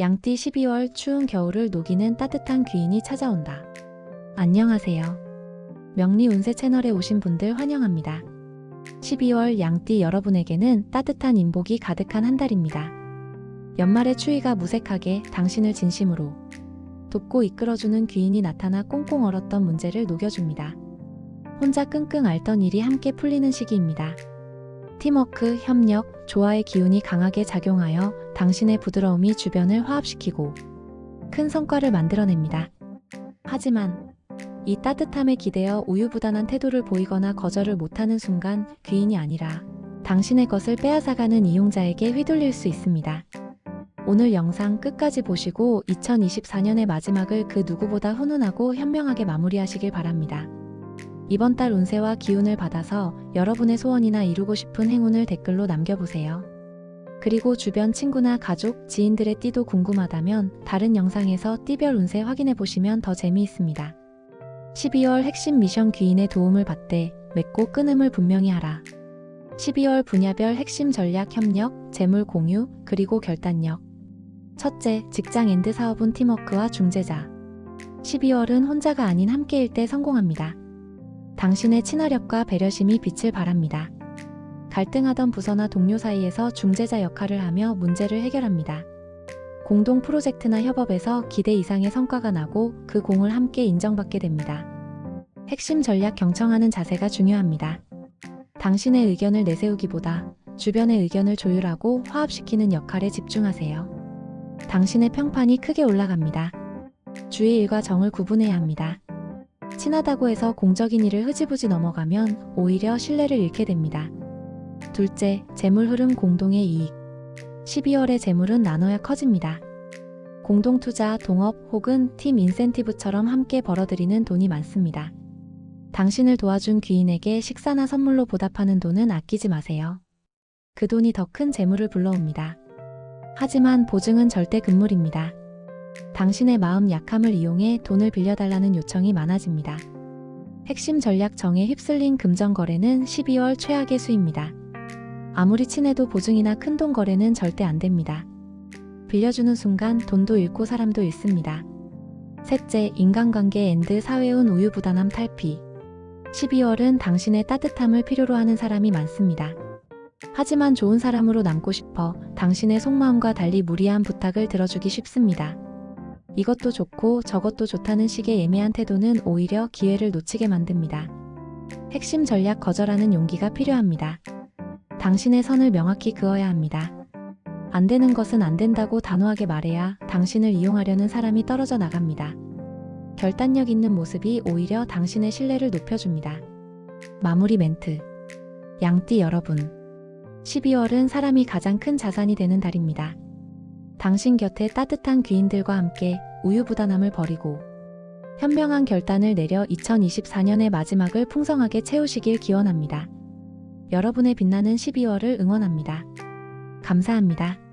양띠 12월 추운 겨울을 녹이는 따뜻한 귀인이 찾아온다. 안녕하세요. 명리 운세 채널에 오신 분들 환영합니다. 12월 양띠 여러분에게는 따뜻한 인복이 가득한 한 달입니다. 연말의 추위가 무색하게 당신을 진심으로 돕고 이끌어주는 귀인이 나타나 꽁꽁 얼었던 문제를 녹여줍니다. 혼자 끙끙 앓던 일이 함께 풀리는 시기입니다. 팀워크, 협력, 조화의 기운이 강하게 작용하여 당신의 부드러움이 주변을 화합시키고 큰 성과를 만들어냅니다. 하지만 이 따뜻함에 기대어 우유부단한 태도를 보이거나 거절을 못하는 순간 귀인이 아니라 당신의 것을 빼앗아가는 이용자에게 휘둘릴 수 있습니다. 오늘 영상 끝까지 보시고 2024년의 마지막을 그 누구보다 훈훈하고 현명하게 마무리하시길 바랍니다. 이번 달 운세와 기운을 받아서 여러분의 소원이나 이루고 싶은 행운을 댓글로 남겨보세요. 그리고 주변 친구나 가족, 지인들의 띠도 궁금하다면 다른 영상에서 띠별 운세 확인해 보시면 더 재미있습니다. 12월 핵심 미션 귀인의 도움을 받되 맺고 끊음을 분명히 하라. 12월 분야별 핵심 전략 협력, 재물 공유, 그리고 결단력. 첫째, 직장 앤드 사업은 팀워크와 중재자. 12월은 혼자가 아닌 함께일 때 성공합니다. 당신의 친화력과 배려심이 빛을 발합니다. 갈등하던 부서나 동료 사이에서 중재자 역할을 하며 문제를 해결합니다. 공동 프로젝트나 협업에서 기대 이상의 성과가 나고 그 공을 함께 인정받게 됩니다. 핵심 전략 경청하는 자세가 중요합니다. 당신의 의견을 내세우기보다 주변의 의견을 조율하고 화합시키는 역할에 집중하세요. 당신의 평판이 크게 올라갑니다. 주의 일과 정을 구분해야 합니다. 친하다고 해서 공적인 일을 흐지부지 넘어가면 오히려 신뢰를 잃게 됩니다. 둘째, 재물 흐름 공동의 이익. 12월의 재물은 나눠야 커집니다. 공동 투자, 동업 혹은 팀 인센티브처럼 함께 벌어들이는 돈이 많습니다. 당신을 도와준 귀인에게 식사나 선물로 보답하는 돈은 아끼지 마세요. 그 돈이 더 큰 재물을 불러옵니다. 하지만 보증은 절대 금물입니다. 당신의 마음 약함을 이용해 돈을 빌려달라는 요청이 많아집니다. 핵심 전략 정에 휩쓸린 금전 거래는 12월 최악의 수입니다. 아무리 친해도 보증이나 큰돈 거래는 절대 안 됩니다. 빌려주는 순간 돈도 잃고 사람도 잃습니다. 셋째, 인간관계 앤드 사회운 우유부단함 탈피. 12월은 당신의 따뜻함을 필요로 하는 사람이 많습니다. 하지만 좋은 사람으로 남고 싶어 당신의 속마음과 달리 무리한 부탁을 들어주기 쉽습니다. 이것도 좋고 저것도 좋다는 식의 애매한 태도는 오히려 기회를 놓치게 만듭니다. 핵심 전략 거절하는 용기가 필요합니다. 당신의 선을 명확히 그어야 합니다. 안 되는 것은 안 된다고 단호하게 말해야 당신을 이용하려는 사람이 떨어져 나갑니다. 결단력 있는 모습이 오히려 당신의 신뢰를 높여줍니다. 마무리 멘트. 양띠 여러분. 12월은 사람이 가장 큰 자산이 되는 달입니다. 당신 곁에 따뜻한 귀인들과 함께 우유부단함을 버리고 현명한 결단을 내려 2024년의 마지막을 풍성하게 채우시길 기원합니다. 여러분의 빛나는 12월을 응원합니다. 감사합니다.